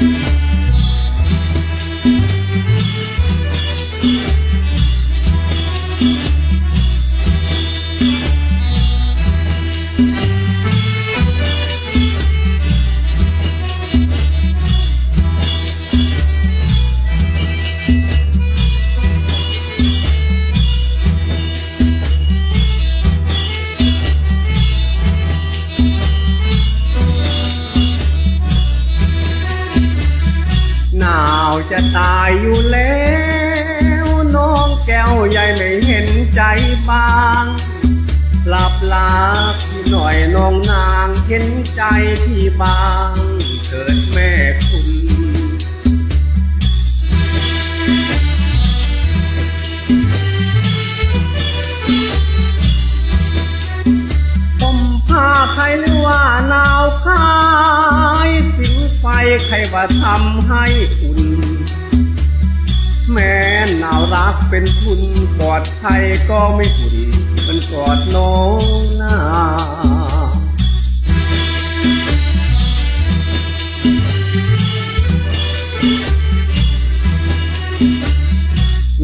หนาวจะตายอยู่แล้ว น้องแก้วใหญ่ไม่เห็นใจบางหลับลาพี่หน่อยน้องนางเห็นใจพี่บางเกิดแม่คุณผมผ้าใครหรือว่าหนาวคายผิงไฟใครว่าทำให้อุ่น แม้หนาวรักเป็นทุนกอดใครก็ไม่หุ่นมันกอดน้องนา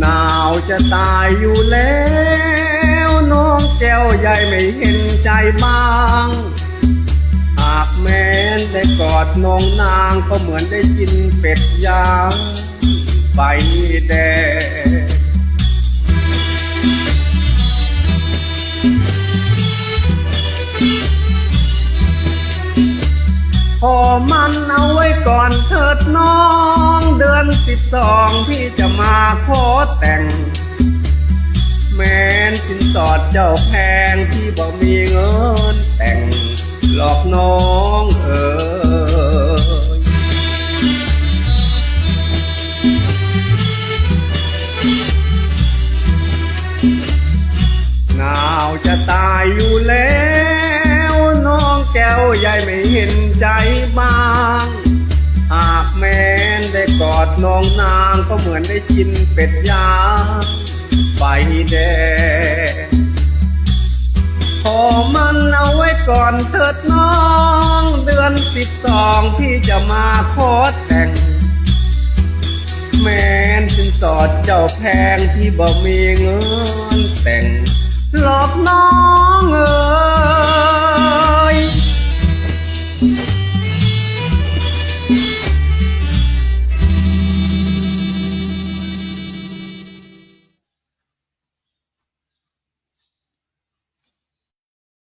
หนาวจะตายอยู่แล้ว น้องแก้วใหญ่ไม่เห็นใจบ้างหากแม้นได้กอดน้องนางก็เหมือนได้กินเป็ดย่าง พอมันเอาไว้ก่อนเถิดน้อง เดือนสิบสองพี่จะมาขอแต่ง แม้นสินสอดเจ้าแพงพี่บอกมีเงินแต่ง หลอกน้องเอ๋ยหนาวจะตายอยู่แล้ว แก้วใหญ่ไม่เห็นใจบ้างหากแม้นได้กอดน้องนางก็เหมือนได้กินเป็ดย่างใบแดงพอมันเอาไว้ก่อนเถิดน้อง เดือนสิบสองพี่จะมาขอแต่ง แม้นสินสอดเจ้าแพงพี่บ่มีเงินแต่งหลอกน้อง